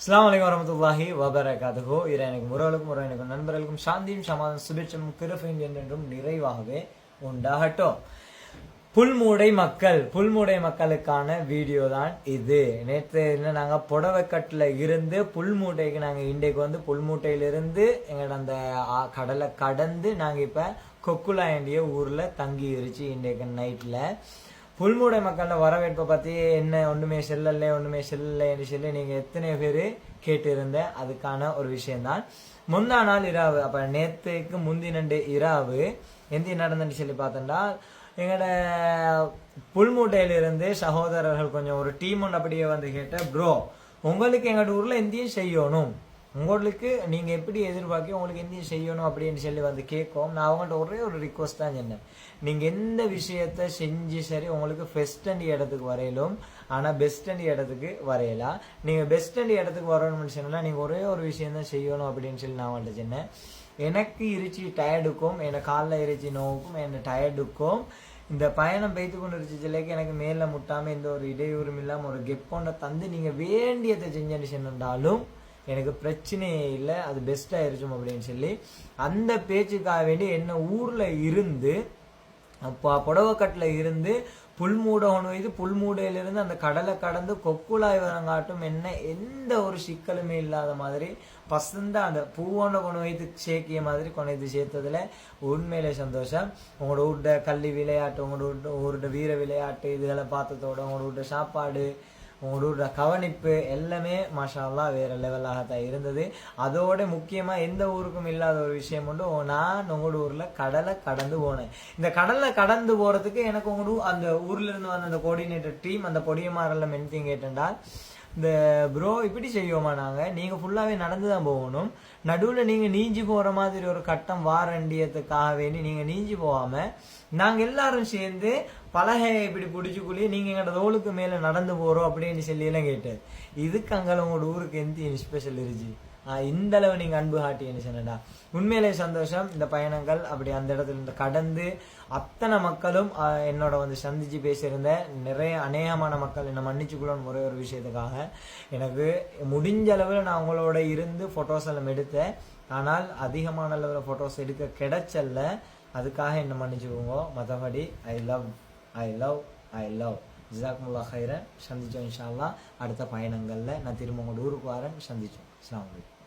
அஸ்லாம் வலைக்கம் வரமத்துல்லாஹி எனக்கு இறைவனுக்கும் உறவுகளுக்கும் உறவினருக்கும் நண்பர்களுக்கும் சாந்தியும் சமாதம் சுபிட்சம் கிருஃபையும் என்றென்றும் நிறைவாகவே உண்டாகட்டும். புல்மூடை மக்கள் புல்மூடை மக்களுக்கான வீடியோ தான் இது. நேற்று என்ன நாங்கள் புடவைக்கட்டில் இருந்து புல்மூட்டைக்கு நாங்கள் இன்றைக்கு வந்து புல்மூட்டையிலிருந்து எங்களோட அந்த கடலை கடந்து நாங்கள் இப்போ கொக்குலாண்டிய ஊரில் தங்கி இருச்சு இன்றைக்கு நைட்டில் புல்மூடை மக்களோட வரவேற்பை பற்றி என்ன ஒன்றுமே செல்லல்ல ஒன்றுமே செல்லல என்று சொல்லி நீங்கள் எத்தனை பேர் கேட்டிருந்த அதுக்கான ஒரு விஷயம்தான். முந்தா நாள் இராவு அப்போ நேற்றுக்கு முந்தினண்டு இராவு எந்த நடந்துன்னு சொல்லி பார்த்தோம்னா எங்களோட புல்மூட்டையிலிருந்து சகோதரர்கள் கொஞ்சம் ஒரு டீம் ஒன்று அப்படியே வந்து கேட்ட ப்ரோ உங்களுக்கு எங்களோட ஊரில் எந்தையும் செய்யணும். உங்களுக்கு நீங்கள் எப்படி எதிர்பார்க்க உங்களுக்கு என்ன செய்யணும் அப்படின்னு சொல்லி வந்து கேட்கும் நான் அவங்கள்ட்ட ஒரே ஒரு ரிக்வஸ்ட் தான் சொன்னேன். நீங்கள் எந்த விஷயத்த செஞ்சு சரி உங்களுக்கு ஃபெஸ்ட் அண்ட் இடத்துக்கு வரையிலும் ஆனால் பெஸ்ட் அண்ட் இடத்துக்கு வரையலாம். நீங்கள் பெஸ்ட் அண்ட் இடத்துக்கு வரணும்னு சொன்னால் நீங்கள் ஒரே ஒரு விஷயம் தான் செய்யணும் அப்படின்னு சொல்லி நான் அவங்கள்ட்ட சொன்னேன். எனக்கு இருச்சி டயர்டுக்கும் என்னை காலில் இருச்சி நோவுக்கும் என்னை டயர்டுக்கும் இந்த பயணம் பெய்து கொண்டு இருந்துச்சுலேக்கு எனக்கு மேலே முட்டாமல் எந்த ஒரு இடையூறும் இல்லாமல் ஒரு கெப்போண்ட தந்து நீங்கள் வேண்டியதை செஞ்சு சொன்னாலும் எனக்கு பிரச்சனையே இல்லை அது பெஸ்ட் அப்படின்னு சொல்லி அந்த பேச்சுக்காக வேண்டி என்ன ஊரில் இருந்து அப்போ புடவைக்கட்டில் இருந்து புல்மூட ஒன்று புல்மூடையிலிருந்து அந்த கடலை கடந்து கொக்குழாய் வரங்காட்டும் என்ன எந்த ஒரு சிக்கலுமே இல்லாத மாதிரி பசந்த அந்த பூவோண்ட கொண்டு வைத்து சேர்க்கிய மாதிரி கொண்டு வந்து சேர்த்ததுல உண்மையிலே சந்தோஷம். உங்களோட வீட்ட கல்வி விளையாட்டு உங்களோட வீட்டு வீர விளையாட்டு இதுகளை பார்த்ததோட உங்களோட வீட்ட சாப்பாடு உங்களோட கவனிப்பு எல்லாமே மாஷா வேறு வேற லெவலாக தான் இருந்தது. அதோட முக்கியமா எந்த ஊருக்கும் இல்லாத ஒரு விஷயம் உண்டு? நான் உங்களோட ஊர்ல கடலை கடந்து போனேன். இந்த கடலை கடந்து போறதுக்கு எனக்கு உங்களோட அந்த ஊர்ல இருந்து வந்த அந்த கோஆர்டினேட்டர் டீம் அந்த பொடியமாரெல்லாம் மென்த்திங் கேட்டேன்டா. இந்த ப்ரோ இப்படி செய்வோமா நாங்க? நீங்க ஃபுல்லாவே நடந்து தான் போகணும். நடுவுல நீங்க நீஞ்சி போற மாதிரி ஒரு கட்டம் வாரண்டியத்துக்காக வேண்டி நீங்க நீஞ்சி போகாம நாங்க எல்லாரும் சேர்ந்து பலகையை இப்படி பிடிச்சி குழி நீங்க எங்களோட தோளுக்கு மேல நடந்து போறோம் அப்படின்னு சொல்லி எல்லாம் கேட்டார் இதுக்கு அங்கே உங்களோட ஊருக்கு எந்த ஸ்பெஷல் இருந்துச்சு இந்த அளவு நீங்க அன்பு காட்டின்னு சொன்னடா உண்மையிலே சந்தோஷம். இந்த பயணங்கள் அப்படி அந்த இடத்துல இருந்து கடந்து அத்தனை மக்களும் என்னோட வந்து சந்திச்சு பேசியிருந்த நிறைய அநேகமான மக்கள் என்னை மன்னிச்சுக்கொள்ளணும் ஒரே ஒரு விஷயத்துக்காக. எனக்கு முடிஞ்ச அளவில் நான் உங்களோட இருந்து ஃபோட்டோஸ் எல்லாம் எடுத்தேன். ஆனால் அதிகமான அளவில் ஃபோட்டோஸ் எடுக்க கிடைச்சல்ல. அதுக்காக என்ன மன்னிச்சுக்கோங்க. மற்றபடி I love I love I love ஜிசாக்முல்லா ஹைரன் சந்திச்சோம் இன்ஷா அடுத்த பயணங்களில் நான் திரும்ப உங்களோட ஊருக்கு வரேன். சந்திச்சோம். அஸ்ஸலாமு வலைக்கம்